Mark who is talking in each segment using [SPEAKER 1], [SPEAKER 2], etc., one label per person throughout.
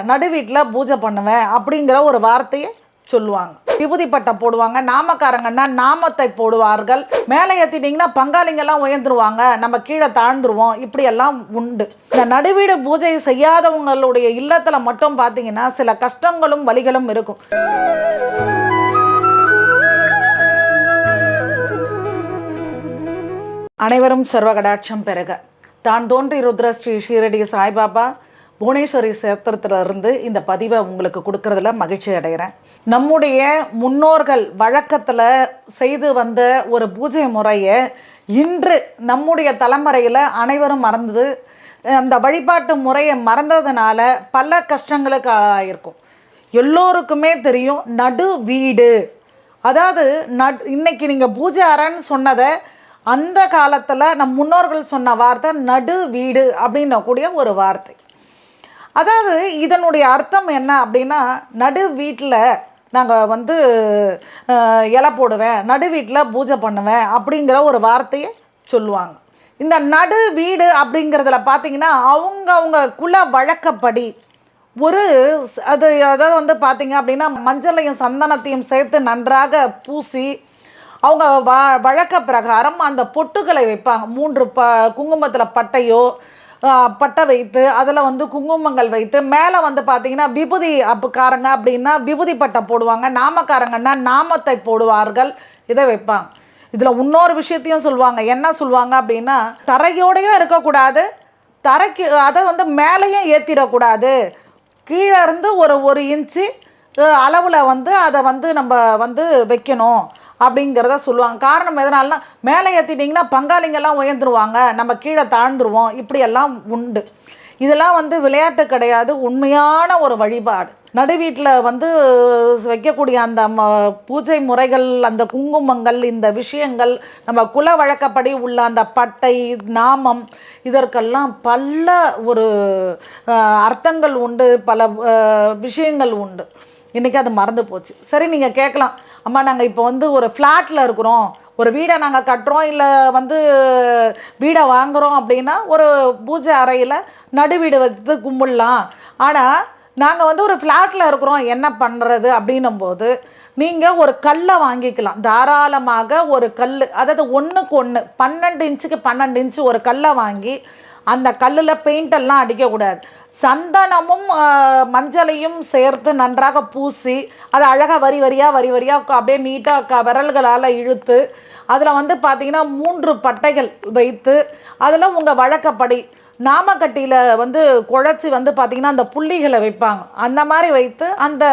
[SPEAKER 1] நடு வீட்டில் பூஜை பண்ணுவேன் அப்படிங்கிற ஒரு வார்த்தையை சொல்லுவாங்க. விபூதி பட்டை போடுவாங்க நாமக்காரங்கன்னா நாமத்தை போடுவார்கள். மேலே ஏற்றிட்டிங்கன்னா பங்காளிங்கெல்லாம் உயர்ந்துருவாங்க நம்ம கீழே தாழ்ந்துருவோம் இப்படியெல்லாம் உண்டு. இந்த நடுவீடு பூஜை செய்யாதவங்களுடைய இல்லத்தில் மட்டும் பார்த்தீங்கன்னா சில கஷ்டங்களும் வலிகளும் இருக்கும். அனைவரும் சர்வகடாட்சம் பெருக தான் தோன்றி ருத்ர ஸ்ரீ ஷீரடி சாய்பாபா புவனேஸ்வரி சேத்திரத்திலிருந்து இந்த பதிவை உங்களுக்கு கொடுக்கறதுல மகிழ்ச்சி அடைகிறேன். நம்முடைய முன்னோர்கள் வழக்கத்தில் செய்து வந்த ஒரு பூஜை முறையை இன்று நம்முடைய தலைமுறையில் அனைவரும் மறந்து அந்த வழிபாட்டு முறையை மறந்ததுனால பல கஷ்டங்களுக்கு ஆயிருக்கும் எல்லோருக்குமே தெரியும் நடு வீடு. அதாவது நட் இன்னைக்கு நீங்கள் பூஜை அறைன்னு சொன்னதை அந்த காலத்தில் நம் முன்னோர்கள் சொன்ன வார்த்தை நடு வீடு அப்படின்னக்கூடிய ஒரு வார்த்தை. அதாவது இதனுடைய அர்த்தம் என்ன அப்படின்னா நடு வீட்டில் நாங்கள் வந்து இலை போடுவேன் நடு வீட்டில் பூஜை பண்ணுவேன் அப்படிங்கிற ஒரு வார்த்தையை சொல்லுவாங்க. இந்த நடு வீடு அப்படிங்கிறதுல பார்த்தீங்கன்னா அவங்க அவங்க குல வழக்கப்படி ஒரு அது அதாவது வந்து பார்த்தீங்க அப்படின்னா மஞ்சளையும் சந்தனத்தையும் சேர்த்து நன்றாக பூசி அவங்க வ வழக்க பிரகாரம் அந்த பொட்டுகளை வைப்பாங்க. மூன்று ப குங்குமத்தில் பட்டையோ பட்டை வைத்து அதில் வந்து குங்குமங்கள் வைத்து மேலே வந்து பார்த்தீங்கன்னா விபூதி அப்புக்காரங்க அப்படின்னா விபூதி பட்டை போடுவாங்க நாமக்காரங்கன்னா நாமத்தை போடுவார்கள் இதை வைப்பாங்க. இதில் இன்னொரு விஷயத்தையும் சொல்லுவாங்க. என்ன சொல்லுவாங்க அப்படின்னா தரையோடையும் இருக்கக்கூடாது தரைக்கு அதை வந்து மேலேயும் ஏற்றிடக்கூடாது கீழே இருந்து ஒரு ஒரு இன்ச்சு அளவில் வந்து அதை வந்து நம்ம வந்து வைக்கணும். அப்படிங்கிறத சொல்லுவாங்க. காரணம் எதனால்னா மேலே ஏற்றிட்டிங்கன்னா பங்காளிங்கெல்லாம் உயர்ந்துருவாங்க. நம்ம கீழே தாழ்ந்துருவோம். இப்படியெல்லாம் உண்டு. இதெல்லாம் வந்து விளையாட்டு கிடையாது. உண்மையான ஒரு வழிபாடு. நடு வீட்டில் வந்து வைக்கக்கூடிய அந்த ம- பூஜை முறைகள் அந்த குங்குமங்கள் இந்த விஷயங்கள் நம்ம குல வழக்கப்படி உள்ள அந்த பட்டை நாமம் இதற்கெல்லாம் பல ஒரு அர்த்தங்கள் உண்டு. பல விஷயங்கள் உண்டு. இன்றைக்கி அது மறந்து போச்சு. சரி நீங்கள் கேட்கலாம். அம்மா நாங்கள் இப்போ வந்து ஒரு ஃப்ளாட்டில் இருக்கிறோம். ஒரு வீடை நாங்கள் கட்டுறோம் இல்லை வந்து வீடை வாங்குகிறோம் அப்படின்னா ஒரு பூஜை அறையில் நடு வீடு வச்சு கும்பிடலாம். ஆனால் நாங்கள் வந்து ஒரு ஃப்ளாட்டில் இருக்கிறோம் என்ன பண்ணுறது அப்படின்னும் போது நீங்கள் ஒரு கல்லை வாங்கிக்கலாம். தாராளமாக ஒரு கல் அதாவது ஒன்றுக்கு ஒன்று பன்னெண்டு இன்ச்சுக்கு பன்னெண்டு இன்ச்சு ஒரு கல்லை வாங்கி அந்த கல்லில் பெயிண்டெல்லாம் அடிக்கக்கூடாது சந்தனமும் மஞ்சளையும் சேர்த்து நன்றாக பூசி அதை அழகாக வரி வரியாக வரி வரியாக அப்படியே நீட்டாக க விரல்களால் இழுத்து அதில் வந்து பார்த்திங்கன்னா மூன்று பட்டைகள் வைத்து அதில் உங்கள் வழக்கப்படி நாமக்கட்டியில் வந்து குழச்சி வந்து பார்த்திங்கன்னா அந்த புள்ளிகளை வைப்பாங்க. அந்த மாதிரி வைத்து அந்த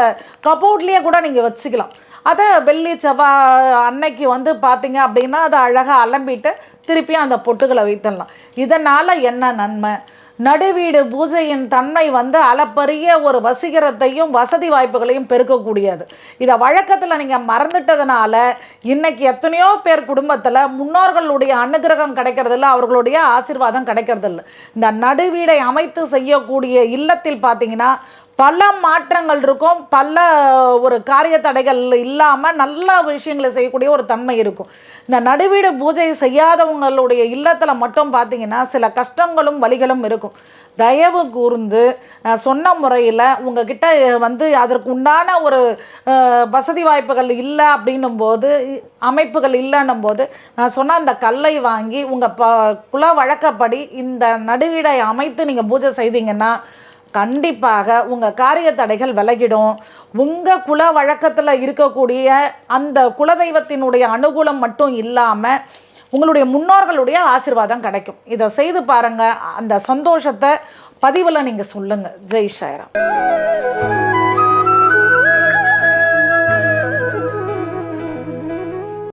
[SPEAKER 1] கபோர்ட்லேயே கூட நீங்கள் வச்சுக்கலாம். அதை வெள்ளி செவ்வாய் அன்னைக்கு வந்து பார்த்திங்க அப்படின்னா அதை அழகாக அலம்பிட்டு திருப்பி அந்த பொட்டுகளை வைத்துடலாம் இதனால் என்ன நன்மை? நடுவீடு பூஜையின் தன்மை வந்து அளப்பரிய ஒரு வசீகரத்தையும் வசதி வாய்ப்புகளையும் பெருக்கக்கூடியது. இதை வழக்கத்தில் நீங்கள் மறந்துட்டதுனால இன்றைக்கி எத்தனையோ பேர் குடும்பத்தில் முன்னோர்களுடைய அனுகிரகம் கிடைக்கிறதில்ல அவர்களுடைய ஆசீர்வாதம் கிடைக்கிறதில்ல. இந்த நடுவீடை அமைத்து செய்யக்கூடிய இல்லத்தில் பார்த்தீங்கன்னா பல மாற்றங்கள் இருக்கும். பல ஒரு காரிய தடைகள் இல்லாமல் நல்ல விஷயங்களை செய்யக்கூடிய ஒரு தன்மை இருக்கும். இந்த நடுவீடு பூஜை செய்யாதவங்களுடைய இல்லத்தில் மட்டும் பார்த்தீங்கன்னா சில கஷ்டங்களும் வலிகளும் இருக்கும். தயவு கூர்ந்து சொன்ன முறையில் உங்ககிட்ட வந்து அதற்கு உண்டான ஒரு வசதி வாய்ப்புகள் இல்லை அப்படின்னும் போது அமைப்புகள் இல்லைன்னும் போது நான் சொன்ன அந்த கல்லை வாங்கி உங்கள் ப குல வழக்கப்படி இந்த நடுவீடை அமைத்து நீங்கள் பூஜை செய்தீங்கன்னா கண்டிப்பாக உங்கள் காரிய தடைகள் விலகிடும். உங்கள் குல வழக்கத்தில் இருக்கக்கூடிய அந்த குலதெய்வத்தினுடைய அனுகூலம் மட்டும் இல்லாமல் உங்களுடைய முன்னோர்களுடைய ஆசீர்வாதம் கிடைக்கும். இதை செய்து பாருங்கள் அந்த சந்தோஷத்தை பதிவில் நீங்கள் சொல்லுங்கள் ஜெய் ஷாய்ராம்